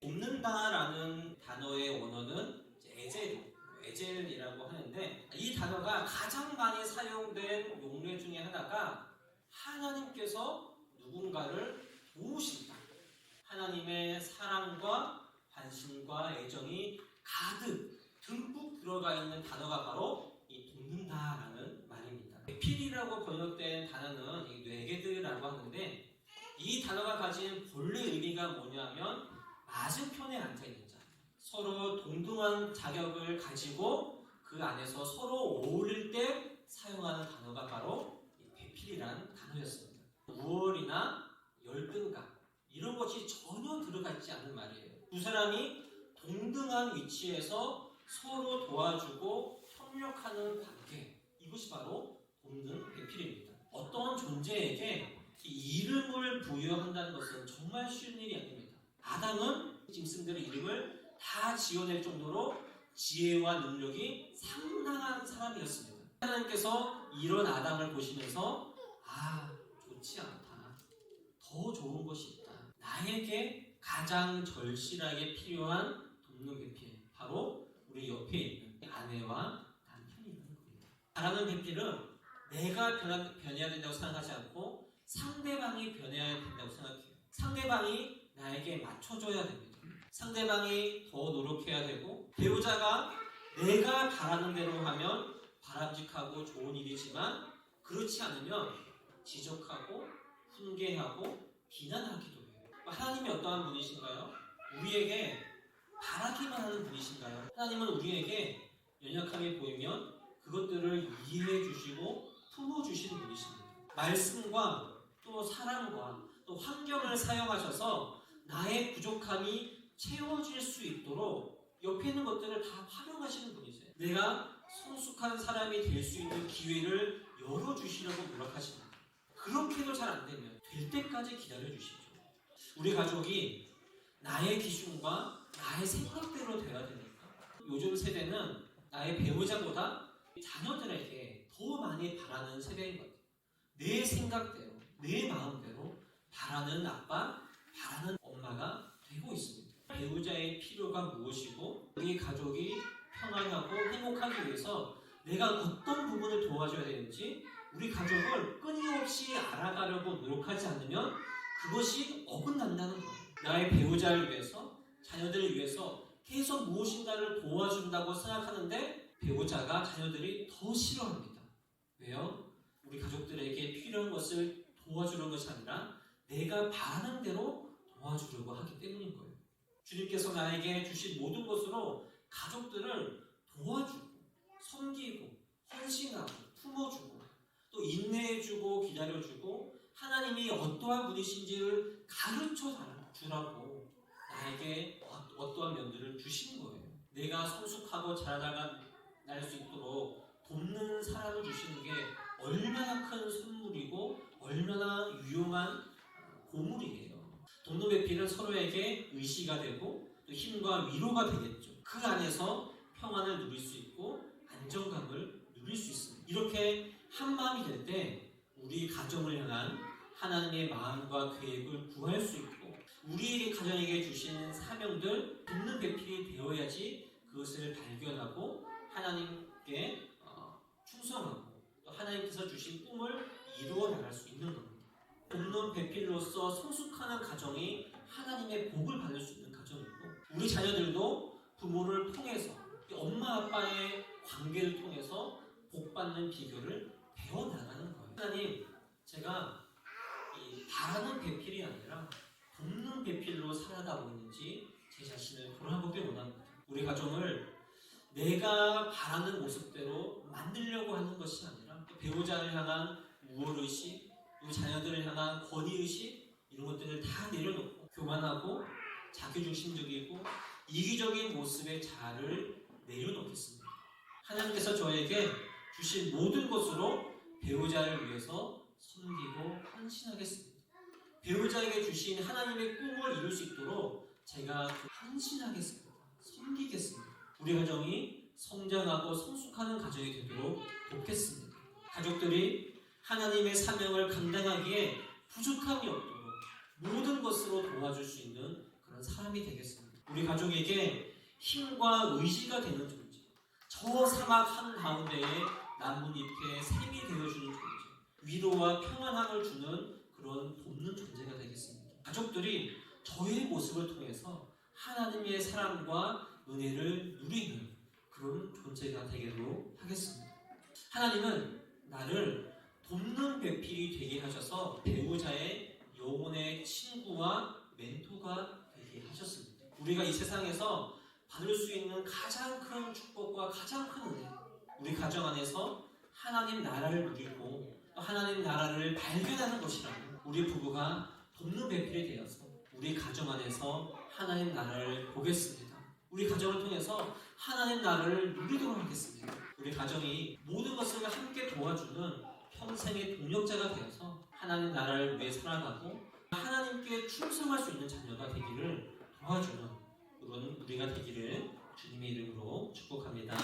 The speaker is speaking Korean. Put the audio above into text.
돕는다라는 단어의 원어는 에젤, 에젤이라고 하는데 이 단어가 가장 많이 사용된 용례 중에 하나가 하나님께서 누군가를 도우신다. 하나님의 사랑과 관심과 애정이 가득 듬뿍 들어가 있는 단어가 바로 이 돕는다라는 말입니다. 필이라고 번역된 단어는 이 뇌게드라고 하는데 이 단어가 가진 본래 의미가 뭐냐면 맞은편에 앉아 있는 자. 서로 동등한 자격을 가지고 그 안에서 서로 어울릴 때 사용하는 단어가 바로 이 배필이라는 단어였습니다. 우월이나 열등감 이런 것이 전혀 들어가 있지 않은 말이에요. 두 사람이 동등한 위치에서 서로 도와주고 협력하는 관계 이것이 바로 돕는 배필입니다. 어떤 존재에게 이 이름을 부여한다는 것은 정말 쉬운 일이 아닙니다. 아담은 짐승들의 이름을 다 지어낼 정도로 지혜와 능력이 상당한 사람이었습니다. 하나님께서 이런 아담을 보시면서 아 좋지 않다. 더 좋은 것이 있다. 나에게 가장 절실하게 필요한 돕는 배필 바로 우리 옆에 있는 아내와 남편이라는 겁니다. 바라는 배필은 내가 변해야 된다고 생각하지 않고 상대방이 변해야 된다고 생각해요. 상대방이 나에게 맞춰줘야 됩니다. 상대방이 더 노력해야 되고 배우자가 내가 바라는 대로 하면 바람직하고 좋은 일이지만 그렇지 않으면 지적하고 훈계하고 비난하기도 해요. 하나님이 어떠한 분이신가요? 우리에게 바라기만 하는 분이신가요? 하나님은 우리에게 연약함이 보이면 그것들을 이해해 주시고 품어 주시는 분이십니다. 말씀과 또 사랑과 또 환경을 사용하셔서 나의 부족함이 채워질 수 있도록 옆에 있는 것들을 다 활용하시는 분이세요. 내가 성숙한 사람이 될 수 있는 기회를 열어주시려고 노력하십니다. 그렇게도 잘 안 되면 될 때까지 기다려 주시죠. 우리 가족이 나의 기준과 나의 생각대로 돼야 되니까 요즘 세대는 나의 배우자보다 자녀들에게 더 많이 바라는 세대인 것 같아요. 내 생각대로, 내 마음대로 바라는 아빠, 바라는 엄마가 되고 있습니다. 필요가 무엇이고 우리 가족이 평안하고 행복하기 위해서 내가 어떤 부분을 도와줘야 되는지 우리 가족을 끊임없이 알아가려고 노력하지 않으면 그것이 어긋난다는 거예요. 나의 배우자를 위해서, 자녀들을 위해서 계속 무엇인가를 도와준다고 생각하는데 배우자가 자녀들이 더 싫어합니다. 왜요? 우리 가족들에게 필요한 것을 도와주는 것이 아니라 내가 바라는 대로 도와주려고 하기 때문인 거예요. 주님께서 나에게 주신 모든 것으로 가족들을 도와주고, 섬기고, 헌신하고, 품어주고, 또 인내해주고, 기다려주고, 하나님이 어떠한 분이신지를 가르쳐 주라고 나에게 어- 어떠한 면들을 주신 거예요. 내가 성숙하고 자라나가 날수 있도록 돕는 사람을 주시는 게 얼마나 큰 선물이고 얼마나 유용한 고물이에요. 돕는 배필은 서로에게 의시가 되고 또 힘과 위로가 되겠죠. 그 안에서 평안을 누릴 수 있고 안정감을 누릴 수 있습니다. 이렇게 한 마음이 될 때 우리 가정을 향한 하나님의 마음과 계획을 구할 수 있고 우리 가정에게 주신 사명들 돕는 배필이 되어야지 그것을 발견하고 하나님께 어, 충성하고 또 하나님께서 주신 꿈을 이루어 나갈 수 있는 겁니다. 배필로서 성숙하는 가정이 하나님의 복을 받을 수 있는 가정이고 우리 자녀들도 부모를 통해서 이 엄마 아빠의 관계를 통해서 복 받는 비결을 배워 나가는 거예요. 하나님, 제가 이 바라는 배필이 아니라 돕는 배필로 살아가고 있는지 제 자신을 돌아보길 원합니다. 우리 가정을 내가 바라는 모습대로 만들려고 하는 것이 아니라 배우자를 향한 우월의식, 자녀들을 향한 권위의식 이런 것들을 다 내려놓고 교만하고 자기중심적이고 이기적인 모습의 자아를 내려놓겠습니다. 하나님께서 저에게 주신 모든 것으로 배우자를 위해서 섬기고 헌신하겠습니다. 배우자에게 주신 하나님의 꿈을 이룰 수 있도록 제가 헌신하겠습니다. 섬기겠습니다. 우리 가정이 성장하고 성숙하는 가정이 되도록 돕겠습니다. 가족들이 하나님의 사명을 감당하기에 부족함이 없도록 모든 것으로 도와줄 수 있는 그런 사람이 되겠습니다. 우리 가족에게 힘과 의지가 되는 존재. 저 사막 한 가운데에 나뭇잎에 샘이 되어주는 존재. 위로와 평안함을 주는 그런 돕는 존재가 되겠습니다. 가족들이 저의 모습을 통해서 하나님의 사랑과 은혜를 누리는 그런 존재가 되기로 하겠습니다. 하나님은 나를 돕는 배필이 되게 하셔서 배우자의 영혼의 친구와 멘토가 되게 하셨습니다. 우리가 이 세상에서 받을 수 있는 가장 큰 축복과 가장 큰 은혜, 우리 가정 안에서 하나님 나라를 누리고 또 하나님 나라를 발견하는 것이라고 우리 부부가 돕는 배필이 되어서 우리 가정 안에서 하나님 나라를 보겠습니다. 우리 가정을 통해서 하나님 나라를 누리도록 하겠습니다. 우리 가정이 모든 것을 함께 도와주는 평생의 동력자가 되어서 하나님 나라를 위해 살아가고 하나님께 충성할 수 있는 자녀가 되기를 도와주는 그런 우리가 되기를 주님의 이름으로 축복합니다.